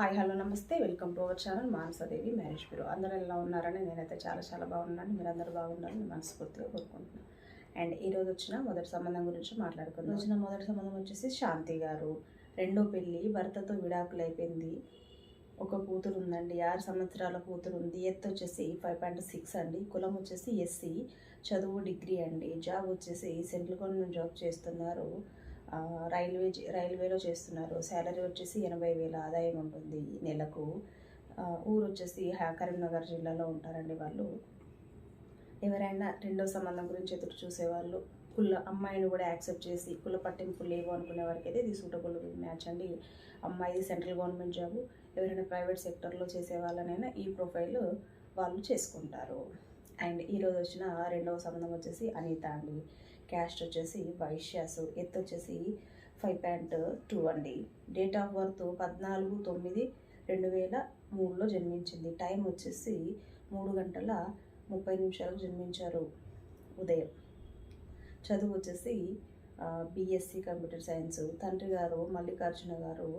Hi hello నమస్తే. Welcome to our channel Manasadevi marriage bureau అందరూ ఎలా ఉన్నారని నేనైతే చాలా చాలా బాగున్నాను. మీరు అందరూ బాగుండాలని మనస్ఫూర్తిగా కోరుకుంటున్నాను. అండ్ ఈరోజు వచ్చిన మొదటి సంబంధం గురించి మాట్లాడుకుందాం. వచ్చిన మొదటి సంబంధం వచ్చేసి శాంతి గారు. రెండో పెళ్ళి భర్తతో విడాకులు అయిపోయింది ఒక కూతురు ఉందండి ఆరు సంవత్సరాల కూతురు ఉంది. ఎత్తు వచ్చేసి ఫైవ్ పాయింట్ సిక్స్ అండి. కులం వచ్చేసి ఎస్సీ. చదువు డిగ్రీ అండి. జాబ్ వచ్చేసి సెంట్రల్ గవర్నమెంట్ జాబ్ చేస్తున్నారు. రైల్వే రైల్వేలో చేస్తున్నారు. శాలరీ వచ్చేసి ఎనభై వేల ఆదాయం ఉంటుంది నెలకు. ఊరు వచ్చేసి కరీంనగర్ జిల్లాలో ఉంటారండి వాళ్ళు. ఎవరైనా రెండో సంబంధం గురించి ఎదురు చూసేవాళ్ళు కుల అమ్మాయిని కూడా యాక్సెప్ట్ చేసి కుల పట్టింపు లేవు అనుకునే వారికి అయితే ఇది సూటబుల్ మ్యాచ్ అండి. అమ్మాయిది సెంట్రల్ గవర్నమెంట్ జాబ్ ఎవరైనా ప్రైవేట్ సెక్టర్లో చేసే వాళ్ళనైనా ఈ ప్రొఫైల్ వాళ్ళు చేసుకుంటారు. అండ్ ఈరోజు వచ్చిన రెండవ సంబంధం వచ్చేసి అనిత అండి. క్యాస్ట్ వచ్చేసి వైశ్యాస్ ఎత్తు వచ్చేసి ఫైవ్ పాయింట్ టూ అండి. డేట్ ఆఫ్ బర్త్ పద్నాలుగు తొమ్మిది రెండు వేల మూడులో జన్మించింది. టైం వచ్చేసి మూడు గంటల ముప్పై నిమిషాలకు జన్మించారు ఉదయం. చదువు వచ్చేసి బీఎస్సీ కంప్యూటర్ సైన్స్. తండ్రి గారు మల్లికార్జున గారు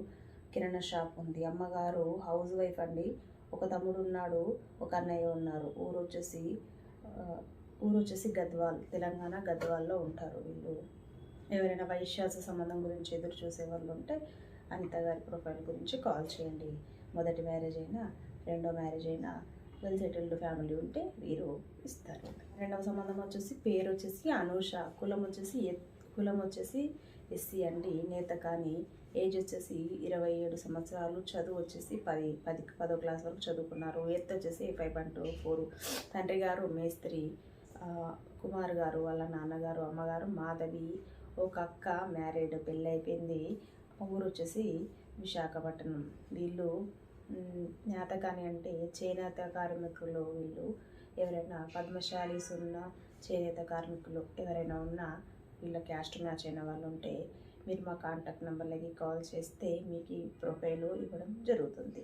కిరాణా షాప్ ఉంది. అమ్మగారు హౌస్ వైఫ్ అండి. ఒక తమ్ముడు ఉన్నాడు ఒక అన్నయ్య ఉన్నారు. ఊరు వచ్చేసి ఊరు వచ్చేసి గద్వాల్ తెలంగాణ గద్వాల్లో ఉంటారు వీళ్ళు. ఎవరైనా వైశ్యాస సంబంధం గురించి ఎదురు చూసే వాళ్ళు ఉంటే అనిత గారి ప్రొఫైల్ గురించి కాల్ చేయండి. మొదటి మ్యారేజ్ అయినా రెండో మ్యారేజ్ అయినా వెల్ సెటిల్డ్ ఫ్యామిలీ ఉంటే వీరు ఇస్తారు. రెండవ సంబంధం వచ్చేసి పేరు వచ్చేసి అనూష కులం వచ్చేసి కులం వచ్చేసి ఎస్సీ అండి నేత కానీ ఏజ్ వచ్చేసి ఇరవై ఏడు సంవత్సరాలు చదువు వచ్చేసి పది పది పదో క్లాస్ వరకు చదువుకున్నారు. ఎత్తు వచ్చేసి ఫైవ్ పాయింట్ ఫోర్. తండ్రి గారు మేస్త్రి కుమార్ గారు వాళ్ళ నాన్నగారు అమ్మగారు మాధవి ఒక అక్క మ్యారీడ్ పెళ్ళి అయిపోయింది ఊరు వచ్చేసి విశాఖపట్నం. వీళ్ళు మ్, జ్ఞాతకాని అంటే చేనేత కార్మికులు వీళ్ళు. ఎవరైనా పద్మశాలీస్ ఉన్న చేనేత కార్మికులు ఎవరైనా ఉన్నా వీళ్ళ క్యాస్ట్ మ్యాచ్ అయిన వాళ్ళు ఉంటే మీరు మా కాంటాక్ట్ నెంబర్లకి కాల్ చేస్తే మీకు ఈ ప్రొఫైల్ ఇవ్వడం జరుగుతుంది.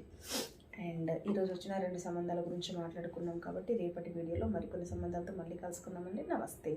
అండ్ ఈరోజు వచ్చిన రెండు సంబంధాల గురించి మాట్లాడుకున్నాం కాబట్టి రేపటి వీడియోలో మరికొన్ని సంబంధాలతో మళ్ళీ కలుసుకున్నామండి నమస్తే.